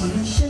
solution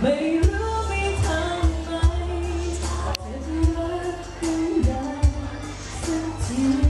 ไม่รู้ไม่ทำไมเธอจะรักขึ้นได้สักที